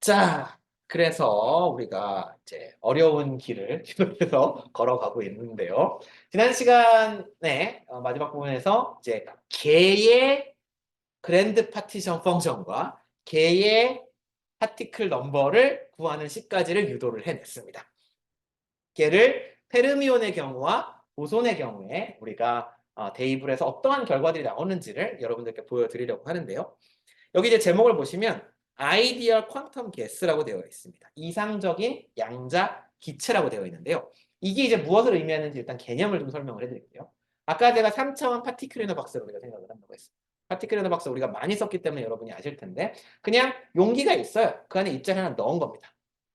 자, 그래서 우리가 이제 어려운 길을 계속해서 걸어가고 있는데요. 지난 시간에 어, 마지막 부분에서 이제 개의 그랜드 파티션 펑션과 개의 파티클 넘버를 구하는 식까지를 유도를 해냈습니다. 개를 페르미온의 경우와 보손의 경우에 우리가 어, 해서 어떠한 결과들이 나오는지를 여러분들께 보여드리려고 하는데요. 여기 이제 제목을 보시면 아이디얼 퀀텀 게스라고 되어 있습니다. 이상적인 양자 기체라고 되어 있는데요. 이게 이제 무엇을 의미하는지 일단 개념을 좀 설명을 해드릴게요. 아까 제가 3차원 파티클리너 박스를 우리가 생각을 한다고 했어요. 파티클리너 박스 우리가 많이 썼기 때문에 여러분이 아실 텐데 그냥 용기가 있어요. 그 안에 입자를 하나 넣은 겁니다.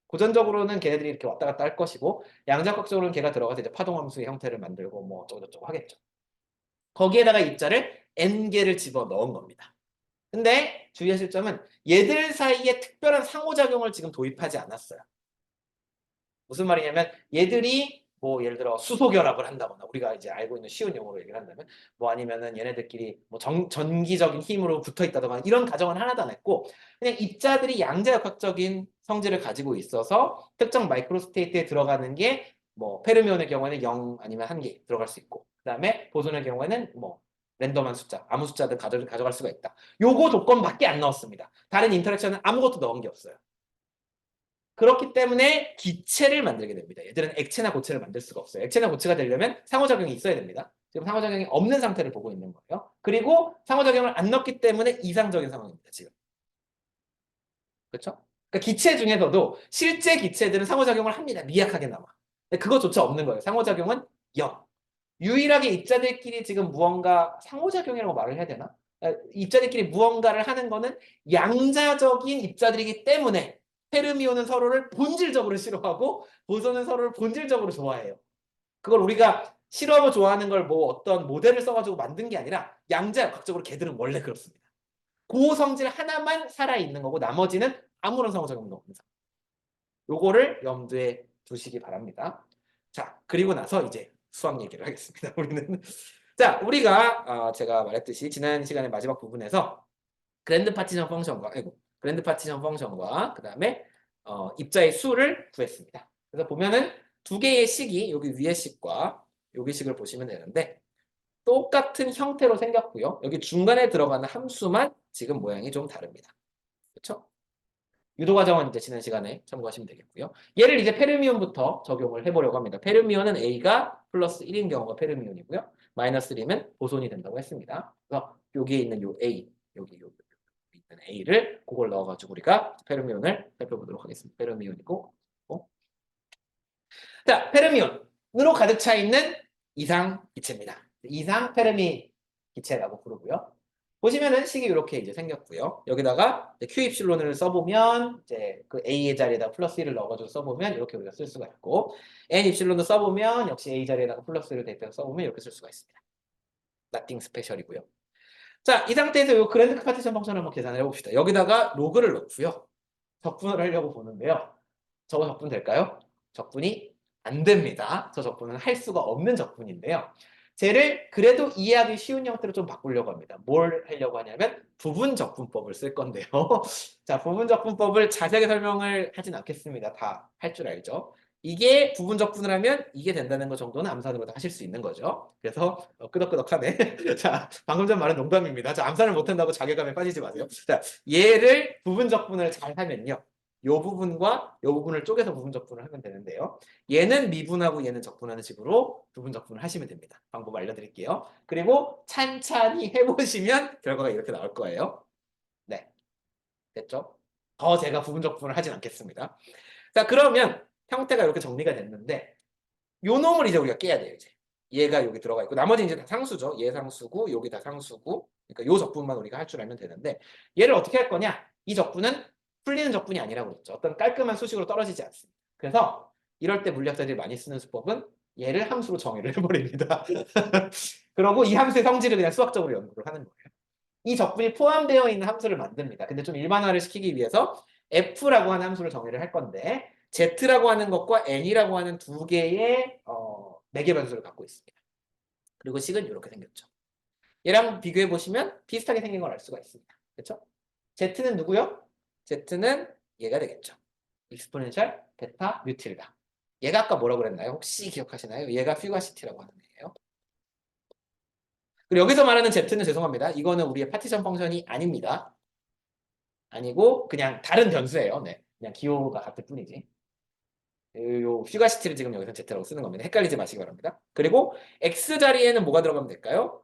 고전적으로는 걔네들이 이렇게 왔다 갔다 할 것이고 양자각적으로는 걔가 들어가서 이제 파동함수의 형태를 만들고 뭐 어쩌고저쩌고 하겠죠. 거기에다가 입자를 n개를 집어 넣은 겁니다. 근데 주의하실 점은 얘들 사이에 특별한 상호작용을 지금 도입하지 않았어요. 무슨 말이냐면 얘들이 뭐 예를 들어 수소결합을 한다거나 우리가 이제 알고 있는 쉬운 용어로 얘기를 한다면 뭐 아니면은 얘네들끼리 뭐 정, 전기적인 힘으로 붙어 있다거나 이런 가정은 하나도 안 했고 그냥 입자들이 양자역학적인 성질을 가지고 있어서 특정 마이크로스테이트에 들어가는 게 뭐 페르미온의 경우에는 0 아니면 1개 들어갈 수 있고 그 다음에 보손의 경우에는 뭐 랜덤한 숫자, 아무 숫자든 가져, 가져갈 수가 있다. 요거 조건밖에 안 넣었습니다. 다른 인터랙션은 아무것도 넣은 게 없어요. 그렇기 때문에 기체를 만들게 됩니다. 얘들은 액체나 고체를 만들 수가 없어요. 액체나 고체가 되려면 상호작용이 있어야 됩니다. 지금 상호작용이 없는 상태를 보고 있는 거예요. 그리고 상호작용을 안 넣기 때문에 이상적인 상황입니다. 지금. 그렇죠? 그러니까 기체 중에서도 실제 기체들은 상호작용을 합니다. 미약하게나마. 근데 그것조차 없는 거예요. 상호작용은 0. 유일하게 입자들끼리 지금 무언가 상호작용이라고 말을 해야 되나? 아, 입자들끼리 무언가를 하는 거는 양자적인 입자들이기 때문에 페르미온은 서로를 본질적으로 싫어하고 보손은 서로를 본질적으로 좋아해요. 그걸 우리가 싫어하고 좋아하는 걸 뭐 어떤 모델을 써가지고 만든 게 아니라 양자역학적으로 걔들은 원래 그렇습니다. 그 성질 하나만 살아있는 거고 나머지는 아무런 상호작용도 상황. 요거를 염두에 두시기 바랍니다. 자, 그리고 나서 이제 수학 얘기를 하겠습니다. 우리는 자, 우리가 어, 제가 말했듯이 지난 시간의 마지막 부분에서 그랜드 파티션 펑션과 아이고, 그랜드 파티션 펑션과 그 다음에 어, 입자의 수를 구했습니다. 그래서 보면은 두 개의 식이 여기 위의 식과 여기 식을 보시면 되는데 똑같은 형태로 생겼고요. 여기 중간에 들어가는 함수만 지금 모양이 좀 다릅니다. 그렇죠? 유도 과정은 이제 지난 시간에 참고하시면 되겠고요. 얘를 이제 페르미온부터 적용을 해보려고 합니다. 페르미온은 A가 플러스 1인 경우가 페르미온이고요. 마이너스 1이면 보손이 된다고 했습니다. 그래서 여기에 있는 요 A, 여기 요 있는 A를 그걸 넣어가지고 우리가 페르미온을 살펴보도록 하겠습니다. 페르미온이고 어? 자, 페르미온으로 가득 차 있는 이상 기체입니다. 이상 페르미 기체라고 부르고요. 보시면은 식이 이렇게 이제 생겼고요. 여기다가 Q 입실론을 써보면 이제 그 A의 자리에다 플러스 1을 넣어가지고 써보면 이렇게 우리가 쓸 수가 있고 N 입실론도 써보면 역시 A 자리에다가 플러스 1을 대입해서 써보면 이렇게 쓸 수가 있습니다. nothing special이고요. 자, 이 상태에서 이 그랜드 파티션 펑션을 한번 계산을 해봅시다. 여기다가 로그를 넣고요. 적분을 하려고 보는데요. 저거 적분 될까요? 적분이 안 됩니다. 저 적분은 할 수가 없는 적분인데요. 쟤를 그래도 이해하기 쉬운 형태로 좀 바꾸려고 합니다. 뭘 하려고 하냐면 부분 적분법을 쓸 건데요. 자, 부분 적분법을 자세하게 설명을 하진 않겠습니다. 다 할 줄 알죠. 이게 부분 적분을 하면 이게 된다는 것 정도는 암산으로 다 하실 수 있는 거죠. 그래서 어, 끄덕끄덕하네. 자, 방금 전 말은 농담입니다. 자, 암산을 못한다고 자괴감에 빠지지 마세요. 자, 얘를 부분 적분을 잘 하면요. 요 부분과 요 부분을 쪼개서 부분 적분을 하면 되는데요. 얘는 미분하고 얘는 적분하는 식으로 부분 적분을 하시면 됩니다. 방법 알려드릴게요. 그리고 찬찬히 해보시면 결과가 이렇게 나올 거예요. 네. 됐죠? 더 제가 부분 적분을 하진 않겠습니다. 자, 그러면 형태가 이렇게 정리가 됐는데 요 놈을 이제 우리가 깨야 돼요, 이제. 얘가 여기 들어가 있고 나머지 이제 다 상수죠. 얘 상수고 여기 다 상수고 그러니까 요 적분만 우리가 할 줄 알면 되는데 얘를 어떻게 할 거냐? 이 적분은 풀리는 적분이 아니라고 그랬죠. 어떤 깔끔한 수식으로 떨어지지 않습니다. 그래서 이럴 때 물리학자들이 많이 쓰는 수법은 얘를 함수로 정의를 해버립니다. 그러고 이 함수의 성질을 그냥 수학적으로 연구를 하는 거예요. 이 적분이 포함되어 있는 함수를 만듭니다. 근데 좀 일반화를 시키기 위해서 f라고 하는 함수를 정의를 할 건데 z라고 하는 것과 n이라고 하는 두 개의 어, 매개 변수를 갖고 있습니다. 그리고 식은 이렇게 생겼죠. 얘랑 비교해 보시면 비슷하게 생긴 걸 알 수가 있습니다. 그렇죠? z는 누구요? Z는 얘가 되겠죠. 익스포넨셜 베타 뮤틸다. 얘가 아까 뭐라고 그랬나요? 혹시 기억하시나요? 얘가 퓨가시티라고 하는 애예요. 그리고 여기서 말하는 Z는 죄송합니다. 이거는 우리의 파티션 펑션이 아닙니다. 아니고 그냥 다른 변수예요. 네. 그냥 기호가 같을 뿐이지. 요 퓨가시티를 지금 여기서 Z라고 쓰는 겁니다. 헷갈리지 마시기 바랍니다. 그리고 X 자리에는 뭐가 들어가면 될까요?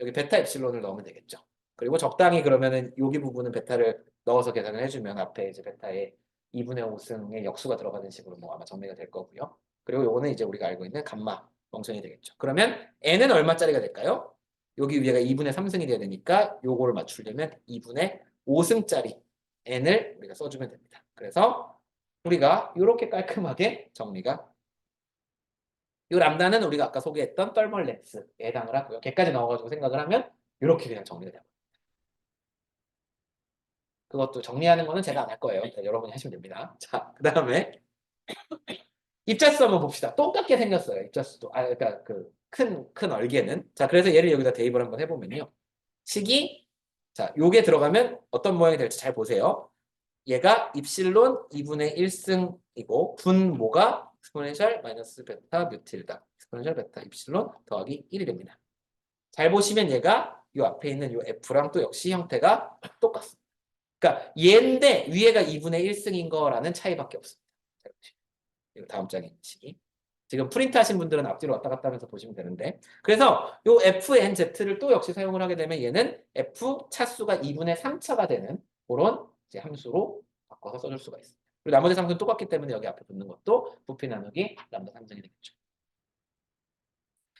여기 베타 엡실론을 넣으면 되겠죠. 그리고 적당히 그러면은 여기 부분은 베타를 넣어서 계산을 해주면 앞에 이제 베타의 2분의 5승의 역수가 들어가는 식으로 뭐 아마 정리가 될 거고요. 그리고 요거는 이제 우리가 알고 있는 감마 펑션이 되겠죠. 그러면 n은 얼마짜리가 될까요? 여기 위에가 2분의 3승이 돼야 되니까 요거를 맞추려면 2분의 5승짜리 n을 우리가 써주면 됩니다. 그래서 우리가 이렇게 깔끔하게 정리가 이 람다는 우리가 아까 소개했던 떨멀 렌스에 해당을 하고요. 걔까지 넣어가지고 생각을 하면 이렇게 그냥 정리가 됩니다. 그것도 정리하는 거는 제가 안 할 거예요. 여러분이 하시면 됩니다. 자, 그 다음에 입자수 한번 봅시다. 똑같게 생겼어요. 입자수도. 아, 그러니까 그 큰 큰 얼개는. 자, 그래서 얘를 여기다 대입을 한번 해보면요. 식이 자, 요게 들어가면 어떤 모양이 될지 잘 보세요. 얘가 입실론 2분의 1승이고 분모가 스포넨셜 마이너스 베타 뮤틸다. 스포넨셜 베타 입실론 더하기 1이 됩니다. 잘 보시면 얘가 요 앞에 있는 요 F랑 또 역시 형태가 똑같습니다. 그러니까 얘인데 위에가 2분의 1승인 거라는 차이밖에 없습니다. 이거 다음 있는 식이. 지금 프린트 하신 분들은 앞뒤로 왔다 갔다 하면서 보시면 되는데 그래서 요 FNZ를 또 역시 사용을 하게 되면 얘는 F 차수가 2분의 3차가 되는 그런 이제 함수로 바꿔서 써줄 수가 있습니다. 그리고 나머지 함수는 똑같기 때문에 여기 앞에 붙는 것도 부피 나누기 람다 3승이 되겠죠.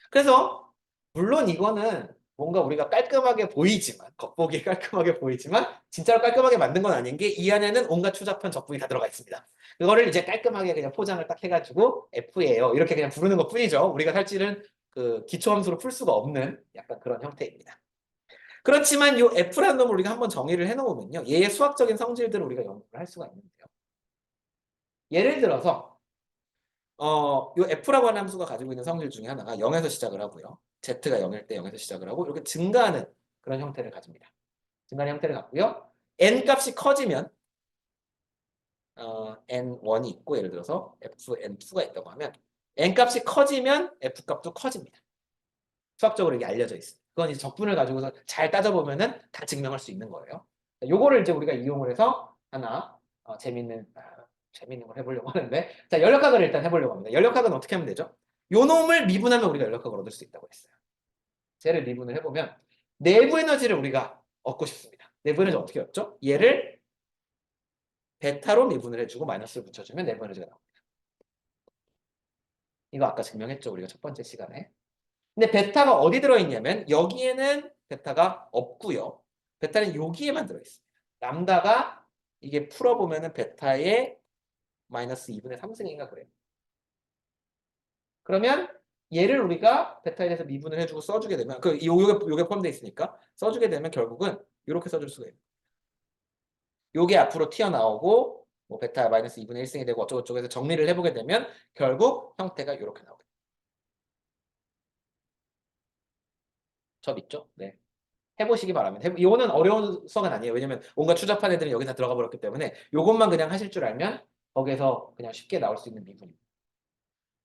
그래서 물론 이거는 뭔가 우리가 깔끔하게 보이지만 겉보기 깔끔하게 보이지만 진짜로 깔끔하게 만든 건 아닌 게 이 안에는 온갖 추잡한 적분이 다 들어가 있습니다. 그거를 이제 깔끔하게 그냥 포장을 딱 해가지고 F예요. 이렇게 그냥 부르는 것 뿐이죠. 우리가 사실은 그 기초 함수로 풀 수가 없는 약간 그런 형태입니다. 그렇지만 이 F라는 놈을 우리가 한번 정의를 해놓으면요. 얘의 수학적인 성질들을 우리가 연구를 할 수가 있는데요. 예를 들어서 어, 이 F라고 하는 함수가 가지고 있는 성질 중에 하나가 0에서 시작을 하고요. Z가 0일 때 0에서 시작을 하고 이렇게 증가하는 그런 형태를 가집니다. 증가하는 형태를 갖고요. n 값이 커지면 어, n1이 있고 예를 들어서 fn2가 있다고 하면 n 값이 커지면 f 값도 커집니다. 수학적으로 이게 알려져 있습니다. 그건 이제 적분을 가지고서 잘 따져보면은 다 증명할 수 있는 거예요. 요거를 이제 우리가 이용을 해서 하나 어, 재밌는 아, 재밌는 걸 해보려고 하는데 자 연력학을 일단 해보려고 합니다. 연력학은 어떻게 하면 되죠? 요 놈을 미분하면 우리가 연력학을 얻을 수 있다고 했어요. 쟤를 미분을 해보면 내부 에너지를 우리가 얻고 싶습니다. 내부 에너지 어떻게 얻죠? 얘를 베타로 미분을 해주고 마이너스를 붙여주면 내부 에너지가 나옵니다. 이거 아까 증명했죠? 우리가 첫 번째 시간에. 근데 베타가 어디 들어있냐면 여기에는 베타가 없고요. 베타는 여기에만 들어있습니다. 람다가 이게 풀어보면 은 베타의 마이너스 2분의 3승인가 그래요. 그러면 얘를 우리가 베타에 대해서 미분을 해주고 써주게 되면 그 요- 요게 요게 포함되어 있으니까 써주게 되면 결국은 이렇게 써줄 수가 있는 요게 앞으로 튀어나오고 뭐 베타 마이너스 2분의 1승이 되고 어쩌고저쩌고 해서 정리를 해보게 되면 결국 형태가 이렇게 나오게. 접 있죠? 네. 해보시기 바랍니다. 이거는 어려운 수학은 아니에요. 왜냐면 온갖 추잡한 애들은 여기 다 들어가 버렸기 때문에 요것만 그냥 하실 줄 알면 거기에서 그냥 쉽게 나올 수 있는 미분입니다.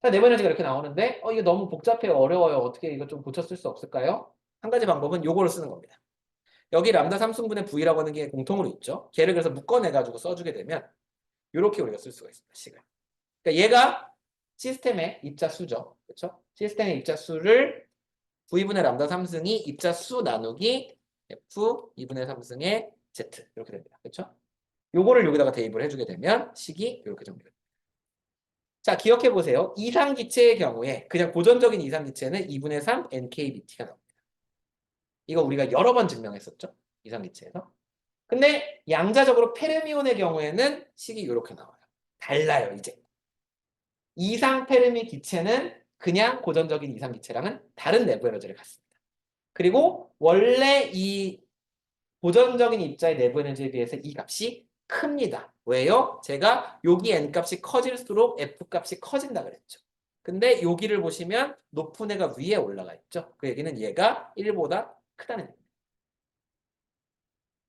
자, 네번 에너지가 이렇게 나오는데 어 이게 너무 복잡해요. 어려워요. 어떻게 이거 좀 고쳐 쓸 수 없을까요? 한 가지 방법은 요거를 쓰는 겁니다. 여기 람다 3승분의 V라고 하는 게 공통으로 있죠. 걔를 그래서 묶어내 가지고 써주게 되면 이렇게 우리가 쓸 수가 있습니다. 식을. 그러니까 얘가 시스템의 입자 수죠. 그렇죠? 시스템의 입자 수를 V분의 람다 3승이 입자 수 나누기 F 2분의 3승의 Z 이렇게 됩니다. 그렇죠? 요거를 여기다가 대입을 해주게 되면 식이 이렇게 정리가 됩니다. 자, 기억해 보세요. 이상 기체의 경우에 그냥 고전적인 이상 기체는 2분의 3 NKBT가 나옵니다. 이거 우리가 여러 번 증명했었죠. 이상 기체에서. 근데 양자적으로 페르미온의 경우에는 식이 이렇게 나와요. 달라요, 이제. 이상 페르미 기체는 그냥 고전적인 이상 기체랑은 다른 내부 에너지를 갖습니다. 그리고 원래 이 고전적인 입자의 내부 에너지에 비해서 이 값이 큽니다. 왜요? 제가 여기 n 값이 커질수록 f 값이 커진다 그랬죠. 근데 여기를 보시면 높은 애가 위에 올라가 있죠. 그 얘기는 얘가 1보다 크다는 얘기입니다.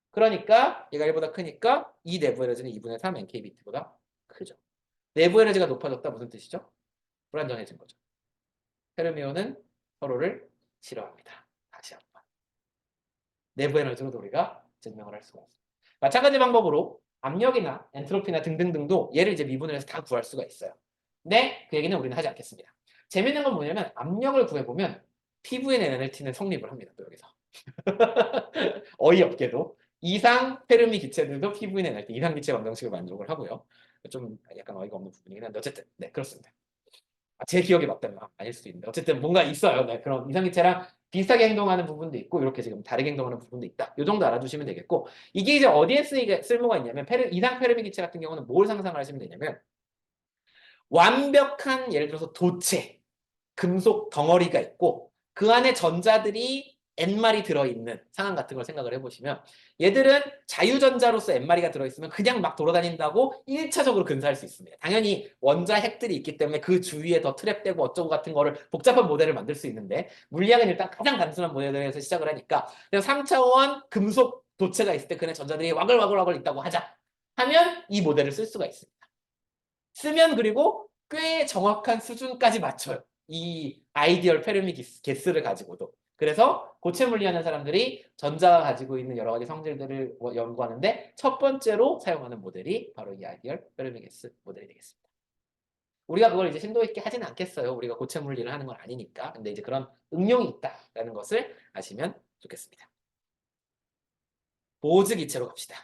그러니까 얘가 1보다 크니까 이 내부 에너지는 2분의 3 NKBT보다 크죠. 내부 에너지가 높아졌다 무슨 뜻이죠? 불안정해진 거죠. 페르미온은 서로를 싫어합니다. 다시 한번. 내부 에너지로도 우리가 증명을 할 수가 있습니다. 마찬가지 방법으로 압력이나 엔트로피나 등등등도 얘를 이제 미분을 해서 다 구할 수가 있어요. 근데 그 얘기는 우리는 하지 않겠습니다. 재밌는 건 뭐냐면 압력을 구해보면 피부에 내는 LT는 성립을 합니다. 또 여기서. 어이없게도 이상 페르미 기체들도 피부에 내는 LT, 이상 기체 방정식을 만족을 하고요. 좀 약간 어이가 없는 부분이긴 한데 어쨌든 네 그렇습니다. 아, 제 기억이 맞다면 아닐 수도 있는데 어쨌든 뭔가 있어요. 네, 그런 이상 기체랑 비슷하게 행동하는 부분도 있고 이렇게 지금 다르게 행동하는 부분도 있다. 이 정도 알아두시면 되겠고 이게 이제 어디에 쓰이게 쓸모가 있냐면 페르, 이상 페르미 기체 같은 경우는 뭘 상상을 하시면 되냐면 완벽한 예를 들어서 도체 금속 덩어리가 있고 그 안에 전자들이 N마리 들어있는 상황 같은 걸 생각을 해보시면 얘들은 자유전자로서 N마리가 들어있으면 그냥 막 돌아다닌다고 1차적으로 근사할 수 있습니다. 당연히 원자 핵들이 있기 때문에 그 주위에 더 트랩되고 어쩌고 같은 거를 복잡한 모델을 만들 수 있는데 물리학은 일단 가장 단순한 모델에서 시작을 하니까 그래서 3차원 금속 도체가 있을 때 그네 전자들이 와글와글와글 있다고 하자 하면 이 모델을 쓸 수가 있습니다. 쓰면 그리고 꽤 정확한 수준까지 맞춰요. 이 아이디얼 페르미 개스를 가지고도. 그래서 고체 물리하는 사람들이 전자가 가지고 있는 여러 가지 성질들을 워- 연구하는데 첫 번째로 사용하는 모델이 바로 이 아이디얼 페르미 개스 모델이 되겠습니다. 우리가 그걸 이제 심도 있게 하지는 않겠어요. 우리가 고체 물리를 하는 건 아니니까. 근데 이제 그런 응용이 있다라는 것을 아시면 좋겠습니다. 보즈 기체로 갑시다.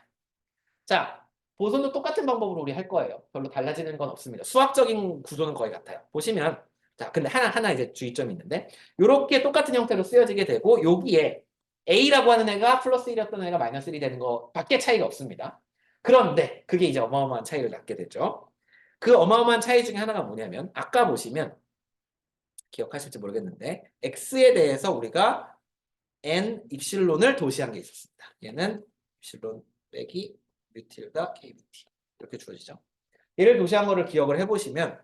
자, 보존도 똑같은 방법으로 우리 할 거예요. 별로 달라지는 건 없습니다. 수학적인 구조는 거의 같아요. 보시면 자, 근데 하나 하나 이제 주의점이 있는데 이렇게 똑같은 형태로 쓰여지게 되고 여기에 A라고 하는 애가 플러스 1이었던 애가 마이너스 1이 되는 거 밖에 차이가 없습니다. 그런데 그게 이제 어마어마한 차이를 낳게 되죠. 그 어마어마한 차이 중에 하나가 뭐냐면 아까 보시면 기억하실지 모르겠는데 X에 대해서 우리가 N 입실론을 도시한 게 있었습니다. 얘는 입실론 빼기 뮤틸다 KBT 이렇게 주어지죠. 얘를 도시한 거를 기억을 해보시면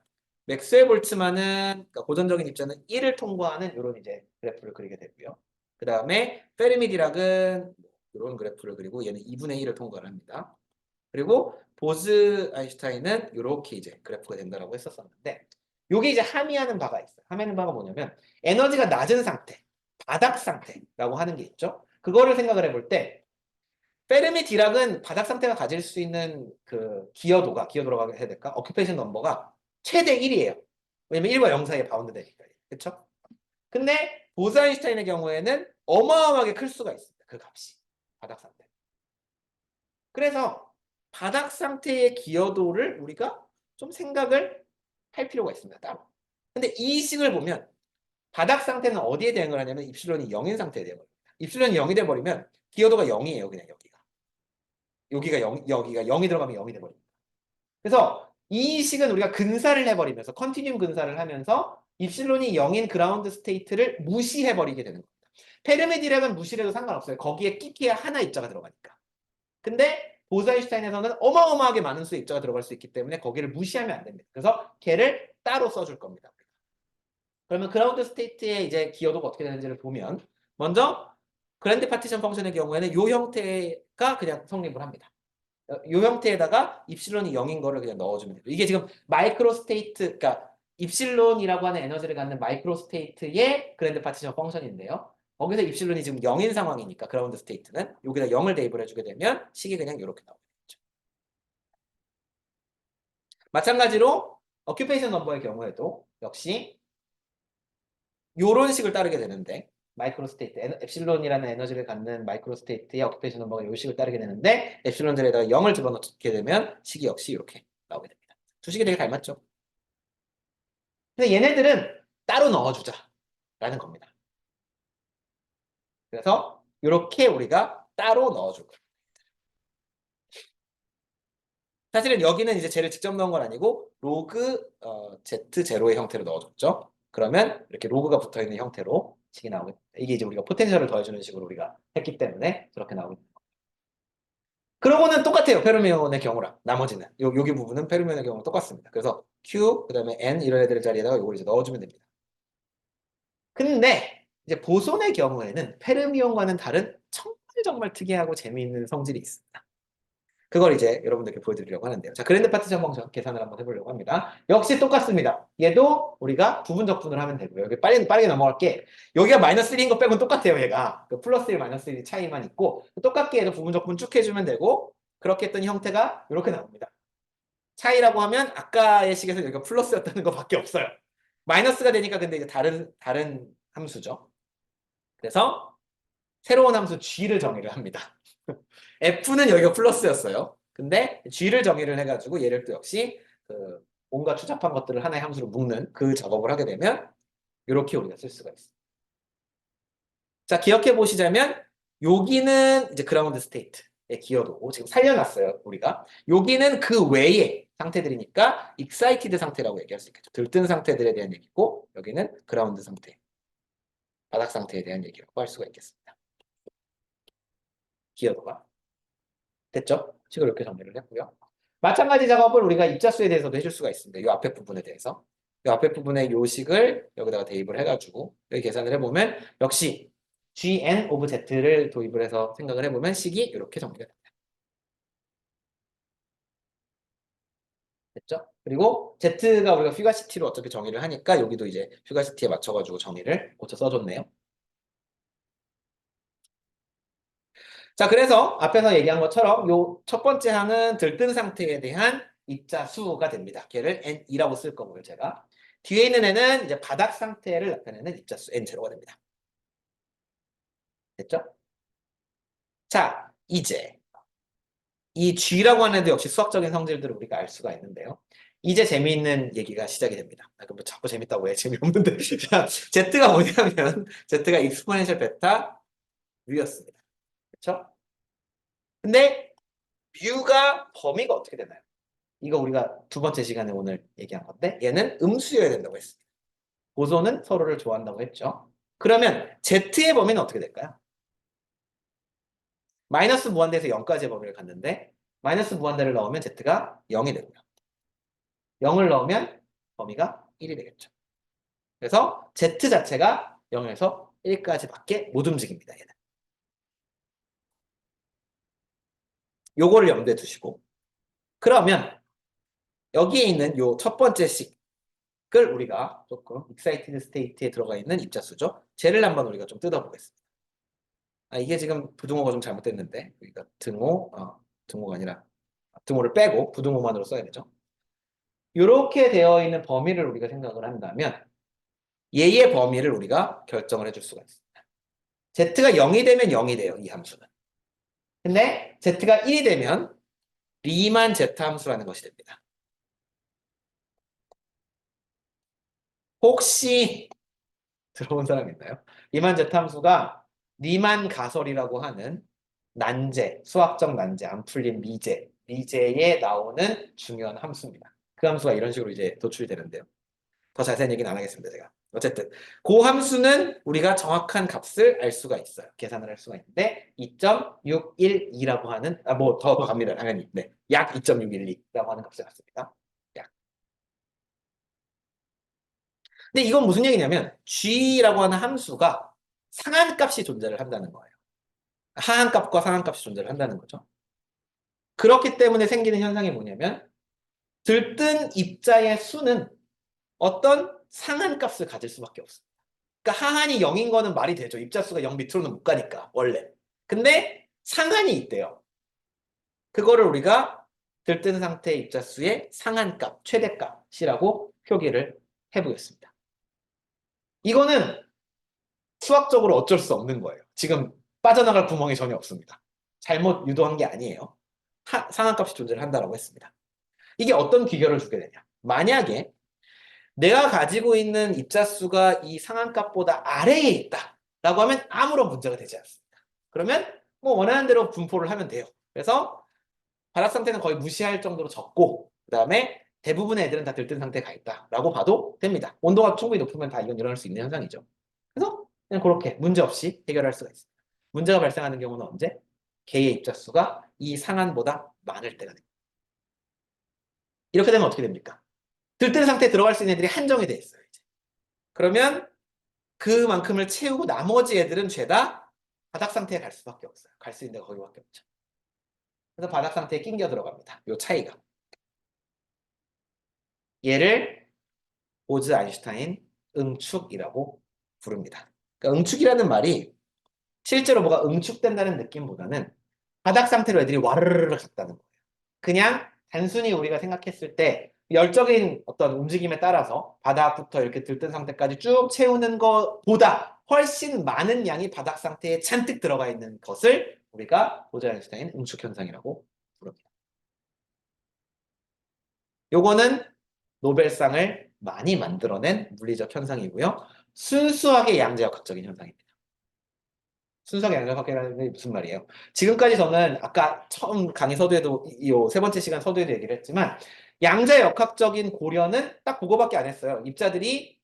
맥스웰 볼츠만은 그러니까 고전적인 입자는 1을 통과하는 이런 이제 그래프를 그리게 되고요. 그 다음에 페르미 디락은 이런 그래프를 그리고 얘는 2분의 1을 통과를 합니다. 그리고 보즈 아인슈타인은 이렇게 이제 그래프가 된다라고 했었었는데 이게 이제 함의하는 바가 있어요. 함의하는 바가 뭐냐면 에너지가 낮은 상태, 바닥 상태라고 하는 게 있죠. 그거를 생각을 해볼 때 페르미 디락은 바닥 상태가 가질 수 있는 그 기여도가 기여도라고 해야 될까? 어큐페이션 넘버가 최대 1이에요. 왜냐면 1과 0 사이에 바운드 되니까. 그렇죠? 근데 보즈 아인슈타인의 경우에는 어마어마하게 클 수가 있습니다. 그 값이. 바닥 상태. 그래서 바닥 상태의 기여도를 우리가 좀 생각을 할 필요가 있습니다. 따로. 근데 이 식을 보면 바닥 상태는 어디에 대응을 하냐면 입실론이 0인 상태에 대응을 합니다. 입실론이 0이 돼버리면 기여도가 0이에요. 그냥 여기가. 여기가 0, 여기가 0이 들어가면 0이 돼버립니다. 그래서 이 식은 우리가 근사를 해버리면서 컨티뉴um 근사를 하면서 입실론이 0인 그라운드 스테이트를 무시해버리게 되는 겁니다. 페르미디락은 무시해도 상관없어요. 거기에 끼키야 하나 입자가 들어가니까. 근데 보사인슈타인에서는 어마어마하게 많은 수의 입자가 들어갈 수 있기 때문에 거기를 무시하면 안 됩니다. 그래서 걔를 따로 써줄 겁니다. 그러면 그라운드 스테이트의 이제 기여도가 어떻게 되는지를 보면 먼저 그랜드 파티션 펑션의 경우에는 이 형태가 그냥 성립을 합니다. 이 형태에다가 입실론이 0인 거를 그냥 넣어주면 돼요. 이게 지금 마이크로 스테이트, 그러니까 입실론이라고 하는 에너지를 갖는 마이크로 스테이트의 그랜드 파티션 펑션인데요. 거기서 입실론이 지금 0인 상황이니까 그라운드 스테이트는 여기다 0을 대입을 해주게 되면 식이 그냥 이렇게 나오게 되죠. 마찬가지로 어큐페이션 넘버의 경우에도 역시 요런 식을 따르게 되는데 마이크로 스테이트, 에너- 엡실론이라는 에너지를 갖는 마이크로 스테이트의 어큐페이션 넘버가 요 식을 따르게 되는데 엡실론들에다가 0을 집어넣게 되면 식이 역시 이렇게 나오게 됩니다. 두 식이 되게 닮았죠. 근데 얘네들은 따로 넣어주자 라는 겁니다. 그래서 이렇게 우리가 따로 넣어줄 거예요. 사실은 여기는 이제 쟤를 직접 넣은 건 아니고 로그 어, Z0의 형태로 넣어줬죠. 그러면 이렇게 로그가 붙어 있는 형태로 식이 나오게. 이게 이제 우리가 포텐셜을 더해주는 식으로 우리가 했기 때문에 나오게 됩니다. 그러고는 똑같아요. 페르미온의 경우랑 나머지는 요, 여기 부분은 페르미온의 경우랑 똑같습니다. 그래서 Q 그 다음에 N 이런 애들 자리에다가 이걸 이제 넣어주면 됩니다. 근데 이제 보손의 경우에는 페르미온과는 다른 정말 정말 특이하고 재미있는 성질이 있습니다. 그걸 이제 여러분들께 보여드리려고 하는데요. 자, 그랜드 파티션 펑션 계산을 한번 해보려고 합니다. 역시 똑같습니다. 얘도 우리가 부분 적분을 하면 되고요. 여기 빠르게, 빠르게 넘어갈게. 여기가 마이너스 1인 거 빼고는 똑같아요, 얘가. 그 플러스 1, 마이너스 1 차이만 있고, 똑같게 얘도 부분 적분 쭉 해주면 되고, 그렇게 했더니 형태가 이렇게 나옵니다. 차이라고 하면 아까의 식에서 여기가 플러스였다는 것밖에 없어요. 마이너스가 되니까 근데 이제 다른, 다른 함수죠. 그래서 새로운 함수 g를 정의를 합니다. f는 여기가 플러스였어요. 근데 g를 정의를 해가지고 얘를 또 역시 그 뭔가 추잡한 것들을 하나의 함수로 묶는 그 작업을 하게 되면 이렇게 우리가 쓸 수가 있어요. 자, 기억해 보시자면 여기는 이제 그라운드 스테이트의 기여도고 지금 살려놨어요, 우리가. 여기는 그 외의 상태들이니까 excited 상태라고 얘기할 수 있겠죠. 들뜬 상태들에 대한 얘기고 여기는 그라운드 상태, 바닥 상태에 대한 얘기라고 할 수가 있겠습니다. 기여도가. 됐죠? 식을 이렇게 정리를 했고요. 마찬가지 작업을 우리가 입자수에 대해서도 해줄 수가 있습니다. 이 앞에 부분에 대해서. 이 앞에 부분의 요식을 여기다가 대입을 해가지고 여기 계산을 해보면 역시 gn of z를 도입을 해서 생각을 해보면 식이 이렇게 정리가 됩니다. 됐죠? 그리고 z가 우리가 퓨가시티로 어차피 정의를 하니까 여기도 이제 퓨가시티에 맞춰가지고 정의를 고쳐 써줬네요. 자, 그래서 앞에서 얘기한 것처럼 요 첫 번째 항은 들뜬 상태에 대한 입자 수가 됩니다. 걔를 n2라고 쓸 거고요, 제가. 뒤에 있는 n은 이제 바닥 상태를 나타내는 입자수 n0가 됩니다. 됐죠? 자, 이제 이 g라고 하는 데 역시 수학적인 성질들을 우리가 알 수가 있는데요. 이제 재미있는 얘기가 시작이 됩니다. 아, 그럼 뭐 자꾸 재밌다고 해. 재미없는데. 자, z가 뭐냐면 z가 익스포넨셜 베타 뮤였습니다. 그렇죠? 근데 뮤가 범위가 어떻게 되나요? 이거 우리가 두 번째 시간에 오늘 얘기한 건데 얘는 음수여야 된다고 했습니다. 고소는 서로를 좋아한다고 했죠. 그러면 z의 범위는 어떻게 될까요? 마이너스 무한대에서 0까지의 범위를 갔는데 마이너스 무한대를 넣으면 z가 0이 되고요. 0을 넣으면 범위가 1이 되겠죠. 그래서 z 자체가 0에서 1까지밖에 못 움직입니다. 얘는. 요거를 염두에 두시고 그러면 여기에 있는 요 첫 번째 식을 우리가 조금 excited state에 들어가 있는 입자수죠. 쟤를 한번 우리가 좀 뜯어보겠습니다. 아, 이게 지금 부등호가 좀 잘못됐는데 우리가 등호, 어, 등호가 아니라 등호를 빼고 부등호만으로 써야 되죠. 이렇게 되어 있는 범위를 우리가 생각을 한다면 얘의 범위를 우리가 결정을 해줄 수가 있습니다. z가 0이 되면 0이 돼요. 이 함수는. 근데 z가 1이 되면 리만 z 함수라는 것이 됩니다. 혹시 들어온 사람 있나요? 리만 z 함수가 리만 가설이라고 하는 난제, 수학적 난제, 안 풀린 미제, 미제에 나오는 중요한 함수입니다. 그 함수가 이런 식으로 이제 도출이 되는데요. 더 자세한 얘기는 안 하겠습니다, 제가. 어쨌든 그 함수는 우리가 정확한 값을 알 수가 있어요. 계산을 할 수가 있는데 2.612라고 하는 아 뭐 더 더 갑니다. 당연히. 네. 약 2.612라고 하는 값을 갖습니다. 약. 근데 이건 무슨 얘기냐면 g라고 하는 함수가 상한값이 존재를 한다는 거예요. 하한값과 상한값이 존재를 한다는 거죠. 그렇기 때문에 생기는 현상이 뭐냐면 들뜬 입자의 수는 어떤 상한값을 가질 수밖에 없습니다. 그러니까 하한이 0인 거는 말이 되죠. 입자수가 0 밑으로는 못 가니까 원래. 근데 상한이 있대요. 그거를 우리가 들뜬 상태의 입자수의 상한값, 최대값이라고 표기를 해보겠습니다. 이거는 수학적으로 어쩔 수 없는 거예요. 지금 빠져나갈 구멍이 전혀 없습니다. 잘못 유도한 게 아니에요. 하, 상한값이 존재를 한다고 했습니다. 이게 어떤 귀결을 주게 되냐. 만약에 내가 가지고 있는 입자수가 이 상한값보다 아래에 있다 라고 하면 아무런 문제가 되지 않습니다. 그러면 뭐 원하는 대로 분포를 하면 돼요. 그래서 바닥 상태는 거의 무시할 정도로 적고 그 다음에 대부분의 애들은 다 들뜬 상태에 가 있다 라고 봐도 됩니다. 온도가 충분히 높으면 다 이건 일어날 수 있는 현상이죠. 그래서 그냥 그렇게 문제없이 해결할 수가 있습니다. 문제가 발생하는 경우는 언제? 개의 입자수가 이 상한보다 많을 때가 됩니다. 이렇게 되면 어떻게 됩니까? 들뜬 상태에 들어갈 수 있는 애들이 한정이 돼 있어요. 이제. 그러면 그만큼을 채우고 나머지 애들은 죄다 바닥 상태에 갈 수밖에 없어요. 갈 수 있는 데가 거기밖에 없죠. 그래서 바닥 상태에 낑겨 들어갑니다. 요 차이가. 얘를 보즈 아인슈타인 응축이라고 부릅니다. 그러니까 응축이라는 말이 실제로 뭐가 응축된다는 느낌보다는 바닥 상태로 애들이 와르르르 갔다는 거예요. 그냥 단순히 우리가 생각했을 때 열적인 어떤 움직임에 따라서 바닥부터 이렇게 들뜬 상태까지 쭉 채우는 것보다 훨씬 많은 양이 바닥 상태에 잔뜩 들어가 있는 것을 우리가 보즈 아인슈타인 응축 현상이라고 부릅니다. 요거는 노벨상을 많이 만들어낸 물리적 현상이고요. 순수하게 양자역학적인 현상입니다. 순수하게 양자역학이라는 게 무슨 말이에요? 지금까지 저는 아까 처음 강의 서두에도 이 세 번째 시간 서두에도 얘기를 했지만 양자 역학적인 고려는 딱 그거밖에 안 했어요. 입자들이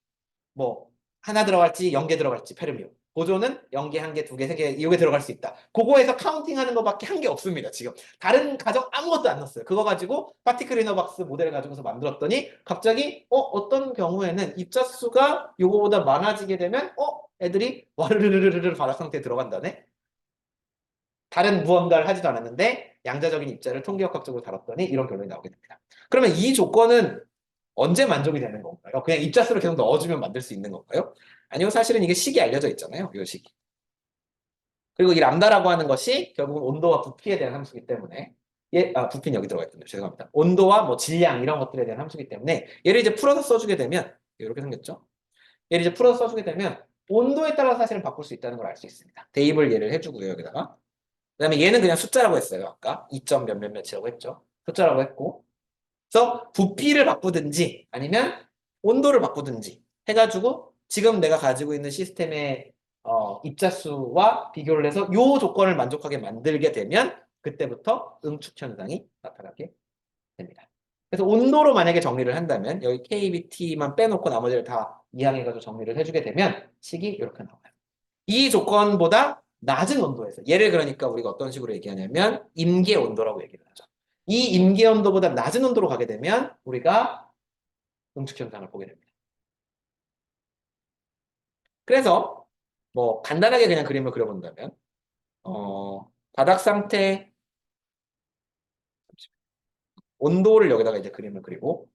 뭐 하나 들어갈지 영 개 들어갈지 페르미온. 보조는 영 개, 한 개, 두 개, 세 개, 이게 들어갈 수 있다. 그거에서 카운팅하는 것밖에 한 게 없습니다. 지금 다른 가정 아무것도 안 넣었어요. 그거 가지고 파티클 이너박스 모델을 가지고서 만들었더니 갑자기 어 어떤 경우에는 입자 수가 요거보다 많아지게 되면 어 애들이 와르르르르르 바닥 상태에 들어간다네. 다른 무언가를 하지도 않았는데 양자적인 입자를 통계역학적으로 다뤘더니 이런 결론이 나오게 됩니다. 그러면 이 조건은 언제 만족이 되는 건가요? 그냥 입자 수를 계속 넣어주면 만들 수 있는 건가요? 아니요, 사실은 이게 식이 알려져 있잖아요. 이 식이. 그리고 이 람다라고 하는 것이 결국은 온도와 부피에 대한 함수이기 때문에 얘, 아, 부피는 여기 들어가 있군요. 죄송합니다. 온도와 뭐 질량 이런 것들에 대한 함수이기 때문에 얘를 이제 풀어서 써주게 되면 이렇게 생겼죠. 얘를 이제 풀어서 써주게 되면 온도에 따라서 사실은 바꿀 수 있다는 걸 알 수 있습니다. 대입을 얘를 해주고요, 여기다가. 그 다음에 얘는 그냥 숫자라고 했어요. 아까 2점 몇몇 몇이라고 했죠. 숫자라고 했고. 그래서 부피를 바꾸든지 아니면 온도를 바꾸든지 해가지고 지금 내가 가지고 있는 시스템의 어, 입자수와 비교를 해서 요 조건을 만족하게 만들게 되면 그때부터 응축 현상이 나타나게 됩니다. 그래서 온도로 만약에 정리를 한다면 여기 KBT만 빼놓고 나머지를 다 이항해가지고 정리를 해주게 되면 식이 이렇게 나와요. 이 조건보다 낮은 온도에서 얘를 그러니까 우리가 어떤 식으로 얘기하냐면 임계 온도라고 얘기를 하죠. 이 임계 온도보다 낮은 온도로 가게 되면 우리가 응축 현상을 보게 됩니다. 그래서 뭐 간단하게 그냥 그림을 그려본다면 어, 바닥 상태 온도를 여기다가 이제 그림을 그리고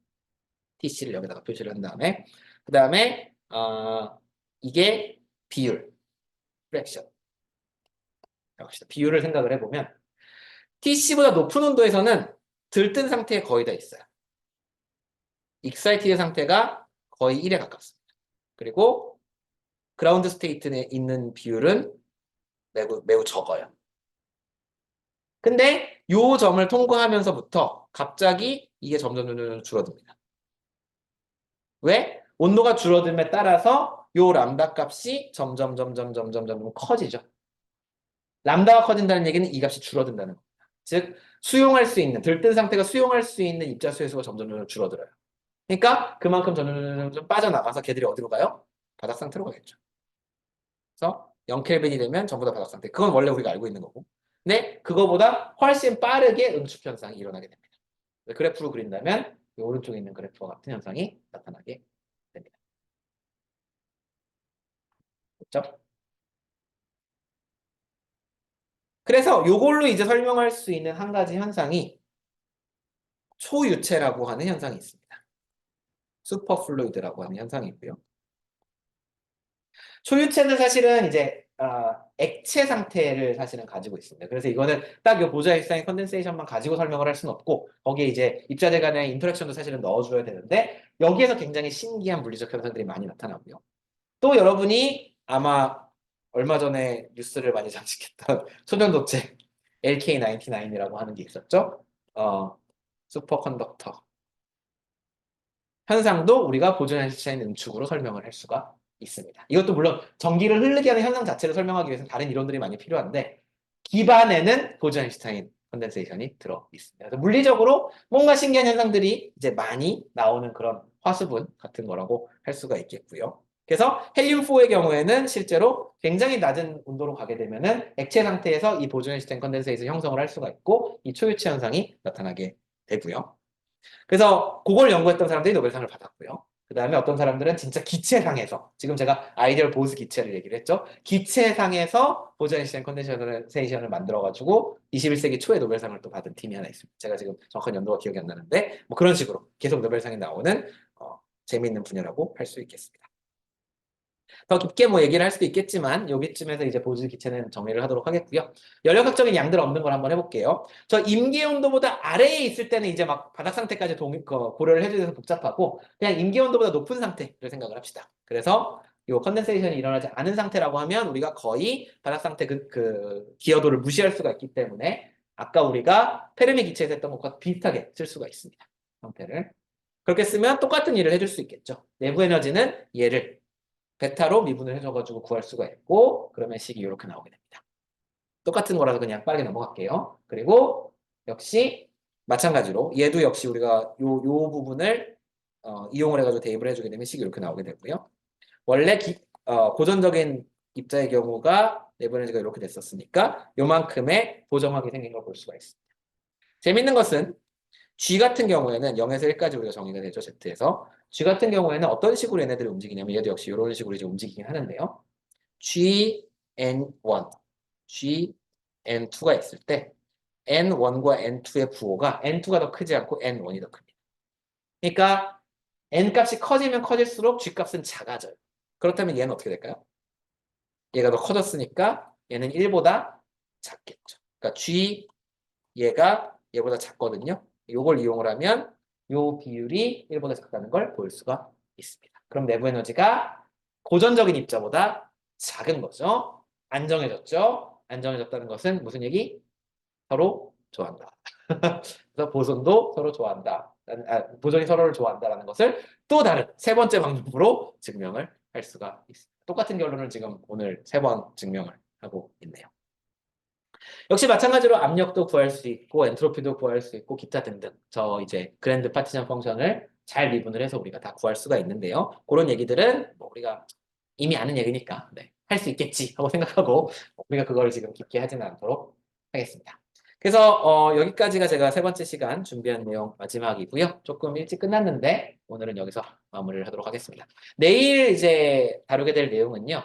TC를 여기다가 표시를 한 다음에 그 다음에 어, 이게 비율 프랙션 봅시다. 비율을 생각을 해보면 TC보다 높은 온도에서는 들뜬 상태에 거의 다 있어요. 익사이티드 상태가 거의 1에 가깝습니다. 그리고 그라운드 스테이트에 있는 비율은 매우, 매우 적어요. 근데 요 점을 통과하면서부터 갑자기 이게 점점 점점 줄어듭니다. 왜? 온도가 줄어듦에 따라서 요 람다 값이 점점 점점 점점 점점 커지죠. 람다가 커진다는 얘기는 이 값이 줄어든다는 겁니다. 즉 수용할 수 있는 들뜬 상태가 수용할 수 있는 입자 수의 수가 점점 줄어들어요. 그러니까 그만큼 점점 빠져나가서 걔들이 어디로 가요? 바닥 상태로 가겠죠. 그래서 0켈빈이 되면 전부 다 바닥 상태. 그건 원래 우리가 알고 있는 거고. 근데 그거보다 훨씬 빠르게 응축 현상이 일어나게 됩니다. 그래프로 그린다면 이 오른쪽에 있는 그래프와 같은 현상이 나타나게 됩니다. 그렇죠? 그래서 이걸로 이제 설명할 수 있는 한 가지 현상이 초유체라고 하는 현상이 있습니다. 슈퍼플루이드라고 하는 현상이 있고요. 초유체는 사실은 이제 어, 액체 상태를 사실은 가지고 있습니다. 그래서 이거는 딱 이 보좌 일상의 컨덴세이션만 가지고 설명을 할 수는 없고 거기에 이제 입자들 간의 인터랙션도 사실은 넣어줘야 되는데 여기에서 굉장히 신기한 물리적 현상들이 많이 나타나고요. 또 여러분이 아마 얼마 전에 뉴스를 많이 장식했던 소년도체 LK99이라고 하는 게 있었죠. 어, 슈퍼컨덕터 현상도 우리가 보존한시차인 응축으로 설명을 할 수가 있습니다. 이것도 물론 전기를 흐르게 하는 현상 자체를 설명하기 위해서는 다른 이론들이 많이 필요한데 기반에는 보존한슈타인 컨덴세이션이 들어 있습니다. 그래서 물리적으로 뭔가 신기한 현상들이 이제 많이 나오는 그런 화수분 같은 거라고 할 수가 있겠고요. 그래서 헬륨4의 경우에는 실제로 굉장히 낮은 온도로 가게 되면 은 액체 상태에서 이 보존한슈타인 컨덴세이션 형성을 할 수가 있고 이 초유체 현상이 나타나게 되고요. 그래서 그걸 연구했던 사람들이 노벨상을 받았고요. 그 다음에 어떤 사람들은 진짜 기체상에서 지금 제가 아이디얼 보스 기체를 얘기를 했죠. 기체상에서 보전시션 컨덴세이션을 만들어가지고 21세기 초에 노벨상을 또 받은 팀이 하나 있습니다. 제가 지금 정확한 연도가 기억이 안 나는데 뭐 그런 식으로 계속 노벨상에 나오는 어, 재미있는 분야라고 할 수 있겠습니다. 더 깊게 뭐 얘기를 할 수도 있겠지만 여기쯤에서 이제 보즈 기체는 정리를 하도록 하겠고요. 연력학적인 양들 없는 걸 한번 해볼게요. 저 임기 온도보다 아래에 있을 때는 이제 막 바닥 상태까지 동, 그 고려를 해줘서 복잡하고 그냥 임기 온도보다 높은 상태를 생각을 합시다. 그래서 이 컨덴세이션이 일어나지 않은 상태라고 하면 우리가 거의 바닥 상태 그, 그 기여도를 무시할 수가 있기 때문에 아까 우리가 페르미 기체에서 했던 것과 비슷하게 쓸 수가 있습니다. 형태를. 그렇게 쓰면 똑같은 일을 해줄 수 있겠죠. 내부 에너지는 얘를 베타로 미분을 해줘가지고 구할 수가 있고 그러면 식이 이렇게 나오게 됩니다. 똑같은 거라서 그냥 빠르게 넘어갈게요. 그리고 역시 마찬가지로 얘도 역시 우리가 요, 요 부분을 어, 이용을 해가지고 대입을 해주게 되면 식이 이렇게 나오게 되고요. 원래 기, 어, 고전적인 입자의 경우가 에너지가 이렇게 됐었으니까 요만큼의 보정학이 생긴 걸 볼 수가 있습니다. 재밌는 것은 G 같은 경우에는 0에서 1까지 우리가 정의가 되죠. Z에서. G 같은 경우에는 어떤 식으로 얘네들이 움직이냐면 얘도 역시 이런 식으로 이제 움직이긴 하는데요. GN1, GN2가 있을 때 N1과 N2의 부호가 N2가 더 크지 않고 N1이 더 큽니다. 그러니까 N 값이 커지면 커질수록 G 값은 작아져요. 그렇다면 얘는 어떻게 될까요? 얘가 더 커졌으니까 얘는 1보다 작겠죠. 그러니까 G 얘가 얘보다 작거든요. 요걸 이용을 하면 요 비율이 1보다 작다는 걸 볼 수가 있습니다. 그럼 내부 에너지가 고전적인 입자보다 작은 거죠. 안정해졌죠. 안정해졌다는 것은 무슨 얘기? 서로 좋아한다. 그래서 보존도 서로 좋아한다. 아, 보존이 서로를 좋아한다라는 것을 또 다른 세 번째 방법으로 증명을 할 수가 있습니다. 똑같은 결론을 지금 오늘 세 번 증명을 하고 있네요. 역시 마찬가지로 압력도 구할 수 있고 엔트로피도 구할 수 있고 기타 등등 저 이제 그랜드 파티션 펑션을 잘 미분을 해서 우리가 다 구할 수가 있는데요. 그런 얘기들은 뭐 우리가 이미 아는 얘기니까 네, 할 수 있겠지 하고 생각하고 우리가 그걸 지금 깊게 하지는 않도록 하겠습니다. 그래서 어, 여기까지가 제가 세 번째 시간 준비한 내용 마지막이고요. 조금 일찍 끝났는데 오늘은 여기서 마무리를 하도록 하겠습니다. 내일 이제 다루게 될 내용은요.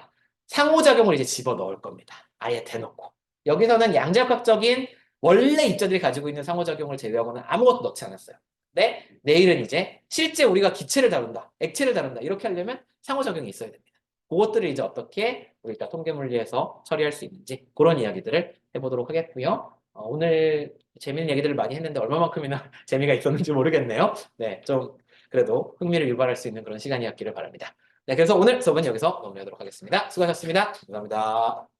상호작용을 이제 집어 넣을 겁니다. 아예 대놓고. 여기서는 양자역학적인 원래 입자들이 가지고 있는 상호작용을 제외하고는 아무것도 넣지 않았어요. 근데 내일은 이제 실제 우리가 기체를 다룬다, 액체를 다룬다 이렇게 하려면 상호작용이 있어야 됩니다. 그것들을 이제 어떻게 우리가 통계물리에서 처리할 수 있는지 그런 이야기들을 해보도록 하겠고요. 어, 오늘 재밌는 얘기들을 많이 했는데 얼마만큼이나 재미가 있었는지 모르겠네요. 네, 좀 그래도 흥미를 유발할 수 있는 그런 시간이었기를 바랍니다. 네, 그래서 오늘 수업은 여기서 마무리하도록 하겠습니다. 수고하셨습니다. 감사합니다.